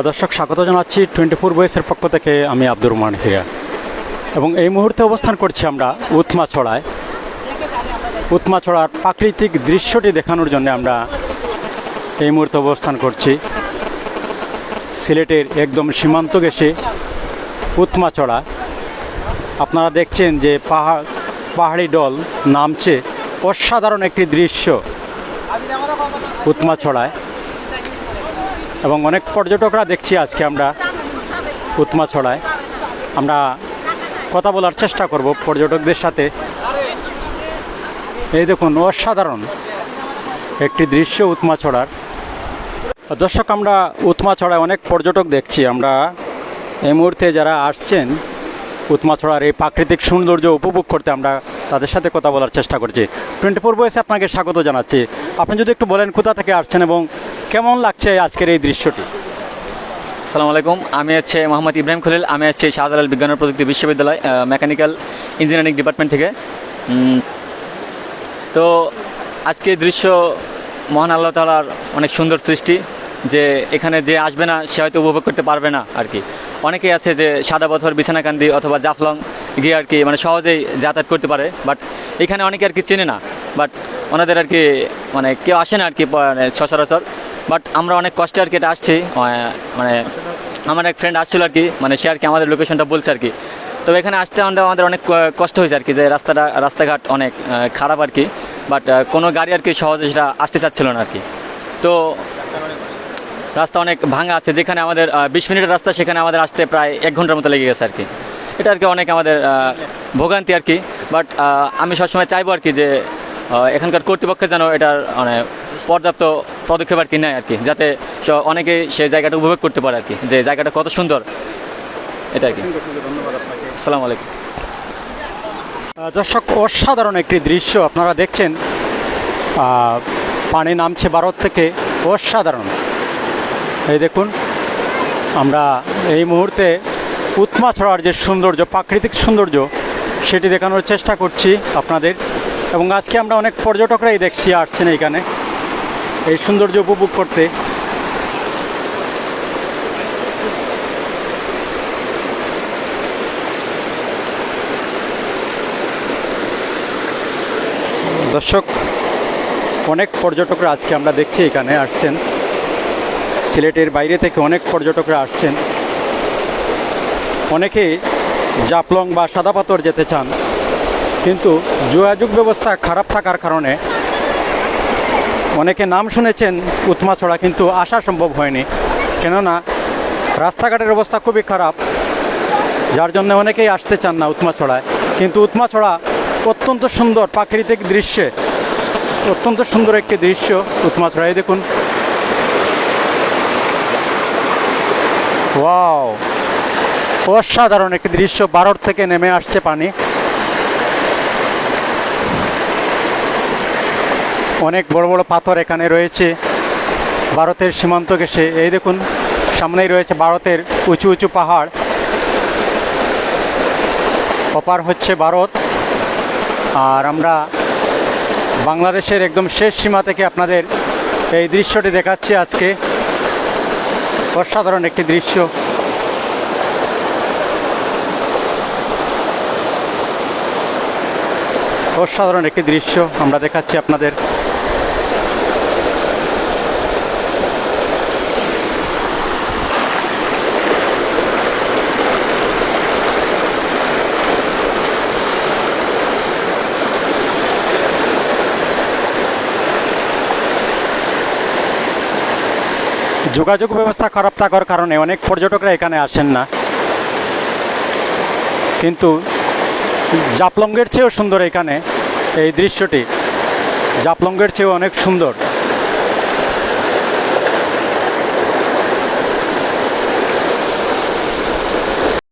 দর্শক, স্বাগত জানাচ্ছি টোয়েন্টি ফোর বয়েসের পক্ষ থেকে আমি আব্দুর রহমান হিয়া। এবং এই মুহূর্তে অবস্থান করছি আমরা উৎমাছড়ায়। উৎমাছড়ার প্রাকৃতিক দৃশ্যটি দেখানোর জন্য আমরা এই মুহূর্তে অবস্থান করছি। সিলেটের একদম সীমান্ত গেছে উৎমাছড়া। আপনারা দেখছেন যে পাহাড়, পাহাড়ি ডল নামছে অসাধারণ একটি দৃশ্য উৎমাছড়ায়। এবং অনেক পর্যটকরা দেখছি আজকে আমরা উৎমাছড়ায় আমরা কথা বলার চেষ্টা করব পর্যটকদের সাথে। এই দেখুন, অসাধারণ একটি দৃশ্য উৎমাছড়ার দর্শক, আমরা উৎমাছড়ায় অনেক পর্যটক দেখছি। আমরা এই মুহূর্তে যারা আসছেন উৎমাছড়ার এই প্রাকৃতিক সৌন্দর্য উপভোগ করতে আমরা তাদের সাথে কথা বলার চেষ্টা করছি। টোয়েন্টি ফোর বয়সে আপনাকে স্বাগত জানাচ্ছি। আপনি যদি একটু বলেন কোথা থেকে আসছেন এবং কেমন লাগছে আজকের এই দৃশ্যটি? আসসালামু আলাইকুম, আমি হচ্ছে মোহাম্মদ ইব্রাহিম খলিল, আমি হচ্ছে শাহজালাল বিজ্ঞান ও প্রযুক্তি বিশ্ববিদ্যালয় মেকানিক্যাল ইঞ্জিনিয়ারিং ডিপার্টমেন্ট থেকে। তো আজকে দৃশ্য মহান আল্লাহ তালার অনেক সুন্দর সৃষ্টি, যে এখানে যে আসবে না, সে হয়তো উপভোগ করতে পারবে না আর কি। অনেকেই আছে যে সাদা বথর বিছানাকান্দি অথবা জাফলং গিয়ে আর কি মানে সহজেই যাতায়াত করতে পারে। বাট এখানে অনেকে আর কি চেনে না। বাট ওনাদের আর কি মানে কেউ আসে না আর কি মানে সচরাচর। বাট আমরা অনেক কষ্টে আর কি এটা আসছি। মানে আমার এক ফ্রেন্ড আসছিল আর কি। মানে সে আর কি আমাদের লোকেশনটা বলছে আর কি। তবে এখানে আসতে আমাদের আমাদের অনেক কষ্ট হয়েছে আর কি যে রাস্তাটা, রাস্তাঘাট অনেক খারাপ আর কি। বাট কোনো গাড়ি আর কি সহজে সেটা আসতে চাচ্ছিল না আর কি। তো রাস্তা অনেক ভাঙা আছে। যেখানে আমাদের বিশ মিনিটের রাস্তা সেখানে আমাদের আসতে প্রায় এক ঘণ্টার মতো লেগে গেছে আর কি। এটা আর কি অনেক আমাদের ভোগান্তি আর কি। বাট আমি সবসময় চাইব আর কি যে এখানকার কর্তৃপক্ষ যেন এটার মানে পর্যাপ্ত পদক্ষেপ আর কি নেয় আর কি, যাতে অনেকেই সেই জায়গাটা উপভোগ করতে পারে আর কি, যে জায়গাটা কত সুন্দর। এটা আর কি। আসসালামু আলাইকুম। দর্শক, অসাধারণ একটি দৃশ্য আপনারা দেখছেন। পানি নামছে ভারত থেকে, অসাধারণ। এই দেখুন, আমরা এই মুহূর্তে উৎমা ছড়ার যে সৌন্দর্য, প্রাকৃতিক সৌন্দর্য, সেটি দেখানোর চেষ্টা করছি আপনাদের। এবং আজকে আমরা অনেক পর্যটকরাই দেখছি আসছেন এইখানে, এই সৌন্দর্য উপভোগ করতে। দর্শক, অনেক পর্যটকরা আজকে আমরা দেখছি এখানে আসছেন। সিলেটের বাইরে থেকে অনেক পর্যটকরা আসছেন। অনেকে জাপলং বা সাদা পাথর যেতে চান, কিন্তু যোগাযোগ ব্যবস্থা খারাপ থাকার কারণে অনেকে নাম শুনেছেন উৎমাছড়া কিন্তু আসা সম্ভব হয়নি। কেননা, রাস্তাঘাটের অবস্থা খুবই খারাপ, যার জন্য অনেকেই আসতে চান না উৎমাছড়ায় কিন্তু উৎমাছড়া অত্যন্ত সুন্দর প্রাকৃতিক দৃশ্যে, অত্যন্ত সুন্দর একটি দৃশ্য উৎমাছড়ায় দেখুন। ওয়াও! অসাধারণ একটি দৃশ্য। ভারত থেকে নেমে আসছে পানি। অনেক বড় বড় পাথর এখানে রয়েছে। ভারতের সীমান্ত ঘেসে এই দেখুন, সামনেই রয়েছে ভারতের উঁচু উঁচু পাহাড়। অপার হচ্ছে ভারত। আর আমরা বাংলাদেশের একদম শেষ সীমা থেকে আপনাদের এই দৃশ্যটি দেখাচ্ছি আজকে। অসাধারণ একটি দৃশ্য। অসাধারণ একটি দৃশ্য আমরা দেখাচ্ছি আপনাদের। যোগাযোগ ব্যবস্থা খারাপ থাকার কারণে অনেক পর্যটকরা এখানে আসেন না। কিন্তু জাপলঙ্গের চেয়েও সুন্দর এখানে এই দৃশ্যটি। জাপলঙ্গের চেয়েও অনেক সুন্দর।